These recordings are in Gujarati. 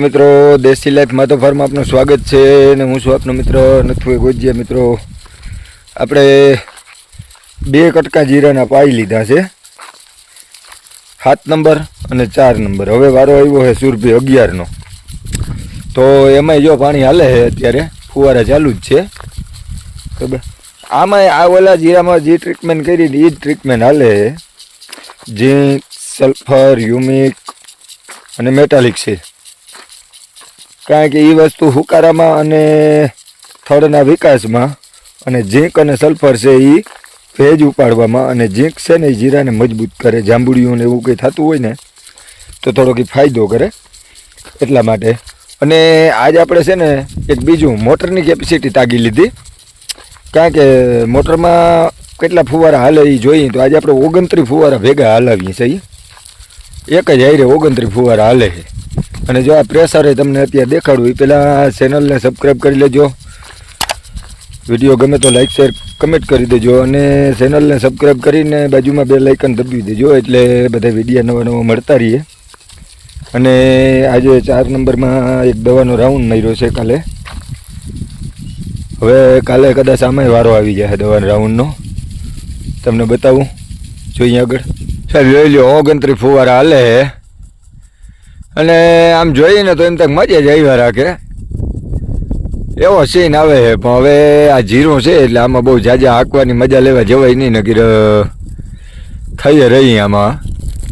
મિત્રો, દેશી લાઈફ માતો ફાર્મ આપનું સ્વાગત છે અને હું છું આપનો મિત્ર નથુએ ગોજિયા. મિત્રો, આપણે બે કટકા જીરાના પાઈ લીધા છે. સાત નંબર અને ચાર નંબર. હવે વારો આવ્યો છે સુરભી અગિયારનો. તો એમાંય જો પાણી હાલે છે અત્યારે, ફુવારા ચાલુ જ છે. બરાબર આમાં આ ઓલા જીરામાં જે ટ્રીટમેન્ટ કરી એ જ ટ્રીટમેન્ટ હાલે છે. ઝીંક સલ્ફર યુમિક અને મેટાલિક છે. કારણ કે એ વસ્તુ હુકારામાં અને થળના વિકાસમાં અને ઝીંક અને સલ્ફર છે એ ભેજ ઉપાડવામાં અને ઝીંક છે ને એ જીરાને મજબૂત કરે, જાંબુડિયું ને એવું કંઈ થતું હોય ને, તો થોડોક એ ફાયદો કરે એટલા માટે. અને આજ આપણે છે ને એક બીજું મોટરની કેપેસિટી તાગી લીધી. કારણ કે મોટરમાં કેટલા ફુવારા હાલે એ જોઈએ તો આજે આપણે ઓગણત્રીસ ફુવારા ભેગા હલાવીએ છીએ. એક જ હારે ઓગણત્રીસ ફુવારા હાલે છે. અને જો આ પ્રેશર તમને અત્યારે દેખાડું એ પહેલાં ચેનલને સબસ્ક્રાઈબ કરી લેજો. વીડિયો ગમે તો લાઈક શેર કમેન્ટ કરી દેજો અને ચેનલને સબસ્ક્રાઈબ કરીને બાજુમાં બે લાઇકન દબાવી દેજો એટલે બધા વિડીયા નવા નવા મળતા રહીએ. અને આજે ચાર નંબરમાં એક દવાનો રાઉન્ડ માર્યો છે કાલે. હવે કાલે કદાચ આમાંય વારો આવી જાય દવાના રાઉન્ડનો તમને બતાવું. જોઈએ આગળ. સાહેબ લઈ લો ઓગણત્રીસ ફુવારા હાલે અને આમ જોઈએ ને તો એમ તક મજા જ આવ્યા રાખે એવો સીન આવે છે પણ હવે આ જીરું છે એટલે આમાં બહુ જાજા હાંકવાની મજા લેવા જવાય નહીં નકર અ, થઈ રહી આમાં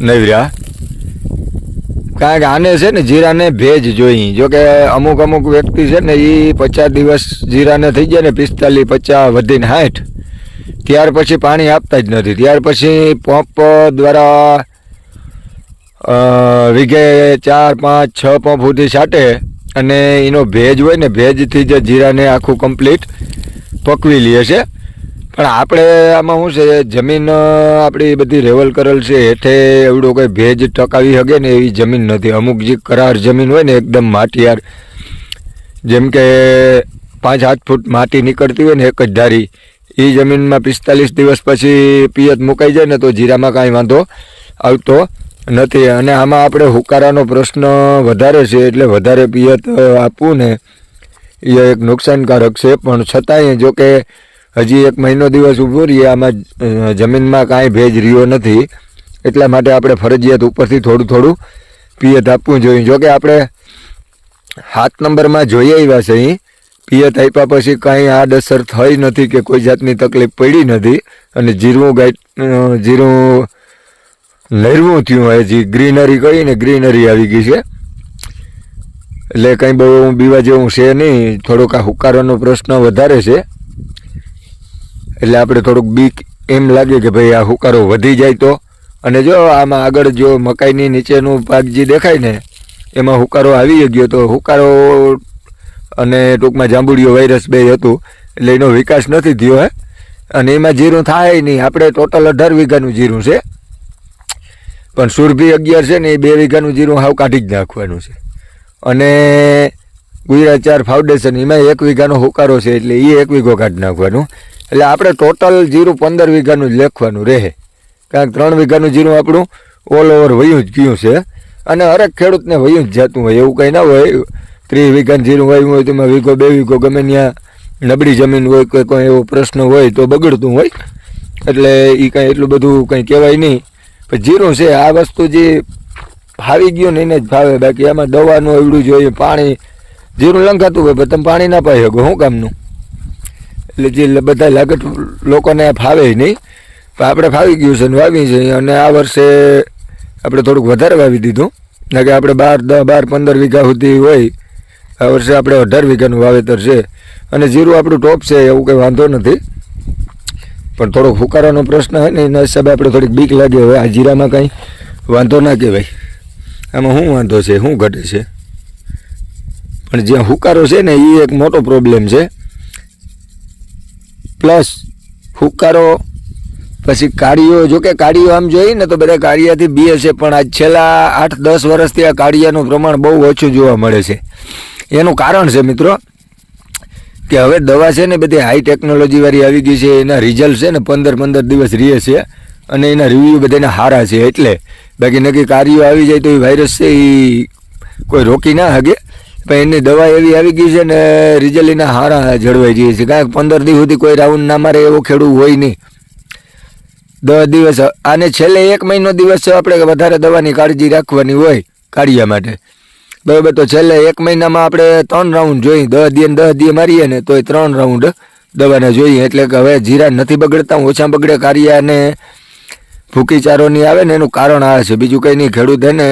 નવરા. કારણ કે આને છે ને જીરાને ભેજ જોઈ. જો કે અમુક અમુક વ્યક્તિ છે ને એ પચાસ દિવસ જીરાને થઈ જાય ને પિસ્તાલીસ પચાસ વધીને સાઠ ત્યાર પછી પાણી આપતા જ નથી. ત્યાર પછી પંપ દ્વારા વીઘે ચાર, પાંચ, છ પંપ સુધી છાંટે અને એનો ભેજ હોય ને ભેજથી જ જીરાને આખું કમ્પ્લીટ પકવી લે છે. પણ આપણે આમાં શું છે, જમીન આપણી બધી રેવલ કરેલ છે, હેઠે એવડો કોઈ ભેજ ટકાવી શકે ને એવી જમીન નથી. અમુક જે કરાર જમીન હોય ને એકદમ માટીયાર જેમ કે પાંચ, સાત ફૂટ માટી નીકળતી હોય ને એક જ ધારી એ જમીનમાં પિસ્તાલીસ દિવસ પછી પિયત મુકાઈ જાય ને તો જીરામાં કાંઈ વાંધો આવતો નથી. અને આમાં આપણે હુકારાનો પ્રશ્ન વધારે છે એટલે વધારે પિયત આપવું ને એ એક નુકસાનકારક છે. પણ છતાંય જો કે હજી એક મહિનો દિવસ ઊભો રહીએ, આમાં જમીનમાં કાંઈ ભેજ રહ્યો નથી. એટલા માટે આપણે ફરજિયાત ઉપરથી થોડું થોડું પિયત આપવું જોઈએ. જોકે આપણે સાત નંબરમાં જોઈએ આવ્યા છે અહીં. પિયત આપ્યા પછી કાંઈ આડઅસર થઈ નથી કે કોઈ જાતની તકલીફ પડી નથી. અને જીરવું ગાય જીરું નરવું થયું હજી ગ્રીનરી કહીને ગ્રીનરી આવી ગઈ છે. એટલે કંઈ બહુ બીવા જેવું છે નહીં, થોડોક આ હુકારોનો પ્રશ્ન વધારે છે. એટલે આપણે થોડુંક બીક એમ લાગે કે ભાઈ આ હુકારો વધી જાય તો. અને જો આમાં આગળ જો મકાઈની નીચેનું પાક જે દેખાય ને, એમાં હુકારો આવી ગયો તો હુકારો અને ટૂંકમાં જાંબુડિયો વાયરસ બે હતું, એટલે એનો વિકાસ નથી થયો હે. અને એમાં જીરું થાય નહીં. આપણે ટોટલ અઢાર વીઘાનું જીરું છે. પણ સુરભી અગિયાર છે ને એ બે વીઘાનું જીરું હાવ કાઢી જ નાખવાનું છે. અને ગુજરાત ચાર ફાઉન્ડેશન એમાં એક વીઘાનો હોકારો છે એટલે એ એક વીઘો કાઢી નાખવાનું. એટલે આપણે ટોટલ જીરું પંદર વીઘાનું જ લેખવાનું રહે. કારણ કે ત્રણ વીઘાનું જીરું આપણું ઓલ ઓવર વયું જ ગયું છે. અને હરેક ખેડૂતને વયું જ જતું હોય, એવું કંઈ ના હોય. ત્રીસ વીઘાનું જીરું વાયું હોય તો એમાં વીઘો, બે વીઘો, ગમે ત્યાં નબળી જમીન હોય કે કોઈ એવો પ્રશ્ન હોય તો બગડતું હોય. એટલે એ કાંઈ એટલું બધું કંઈ કહેવાય નહીં. જીરું છે, આ વસ્તુ જે ફાવી ગયું ને એને જ ફાવે, બાકી આમાં દવાનું એવડું જોઈએ, પાણી, જીરું લંખાતું હોય, પણ તમે પાણી ના પાઈ શકો, શું કામનું? એટલે જે બધા લાગત લોકોને ફાવે નહીં, પણ આપણે ફાવી ગયું છે ને વાવી છે, અને આ વર્ષે આપણે થોડુંક વધારે વાવી દીધું ના કે આપણે બાર દસ બાર, પંદર વીઘા સુધી હોય, આ વર્ષે આપણે અઢાર વીઘાનું વાવેતર છે, અને જીરું આપણું ટોપ છે, એવું કંઈ વાંધો નથી. પણ થોડોક હુકારાનો પ્રશ્ન હોય ને, એના હિસાબે આપણે થોડીક બીક લાગે. હવે આ જીરામાં કાંઈ વાંધો ના કહેવાય. આમાં શું વાંધો છે? શું ઘટે છે? પણ જ્યાં હુકારો છે ને એ એક મોટો પ્રોબ્લેમ છે. પ્લસ હુકારો, પછી કાળીઓ જો કે કાળીઓ આમ જોઈએ ને, તો બધા કાળિયાથી બીએ છે પણ આ છેલ્લા આઠ દસ વર્ષથી આ કાળિયાનું પ્રમાણ બહુ ઓછું જોવા મળે છે. એનું કારણ છે, મિત્રો કે હવે દવા છે ને બધી હાઈ ટેકનોલોજી વાળી આવી ગઈ છે, એના રિઝલ્ટ છે ને પંદર પંદર દિવસ રહે છે અને એના રિવ્યૂ બધાના સારા છે. એટલે બાકી નક્કી કાર્યો આવી જાય તો એ વાયરસ છે એ કોઈ રોકી ના શકે. પણ એની દવા એવી આવી ગઈ છે ને રિઝલ્ટ એના હારા જળવાઈ જઈએ છે. કારણ કે પંદર દિવસ સુધી કોઈ રાઉન્ડ ના મારે એવો ખેડૂત હોય નહીં. દસ દિવસ, આને છેલ્લે એક મહિનો દિવસ આપણે વધારે દવાની કાળજી રાખવાની હોય કાઢિયા માટે. બરાબર, તો છેલ્લે એક મહિનામાં આપણે ત્રણ રાઉન્ડ જોઈએ દસ દી ને દસ દી મારીએ ને તોય ત્રણ રાઉન્ડ દવાને જોઈએ. એટલે કે હવે જીરા નથી બગડતા, ઓછા બગડે કાઢિયા અને ભૂકીચારોની આવે ને એનું કારણ આ છે. બીજું કંઈ નહીં, ખેડૂત હે ને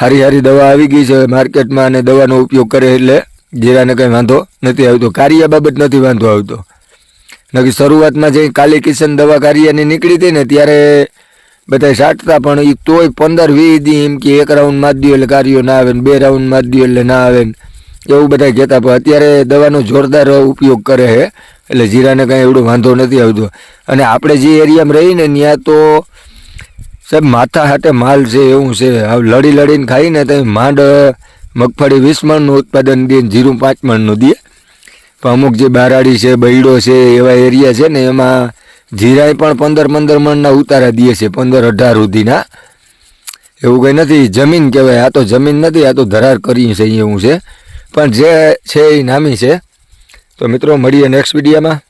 હારી હારી દવા આવી ગઈ છે માર્કેટમાં અને દવાનો ઉપયોગ કરે એટલે જીરાને કંઈ વાંધો નથી આવતો. કારિયા બાબત નથી વાંધો આવતો. નકી શરૂઆતમાં જે કાલી કિશન દવા કારિયાની નીકળી હતી ને ત્યારે બધા સાટતા, પણ એ તોય પંદર વીસ દી એમ કે એક રાઉન્ડ મારી દો એટલે કાર્યો ના આવે ને બે રાઉન્ડ મારી દો એટલે ના આવે ને. એવું બધા કહેતા, પણ અત્યારે દવાનો જોરદાર ઉપયોગ કરે છે એટલે જીરાને કાંઈ એવડો વાંધો નથી આવતો. અને આપણે જે એરિયામાં રહીને ત્યાં તો સાહેબ માથા હાટે માલ છે, એવું છે. હવે લડી લડીને ખાઈને તો માંડ, મગફળી વીસ મણનું ઉત્પાદન દે જીરું પાંચ મણનું દે. પણ અમુક જે બારાડી છે, બૈડો છે, એવા એરિયા છે ને, એમાં જીરાય પણ પંદર પંદર મણના ઉતારા દે છે, પંદર અઢાર સુધીના. એવું કંઈ નથી, જમીન કહેવાય. આ તો જમીન નથી, આ તો ધરાર કરી છે એવું છે. પણ જે છે એ નામી છે. તો મિત્રો, મળીએ નેક્સ્ટ વિડીયોમાં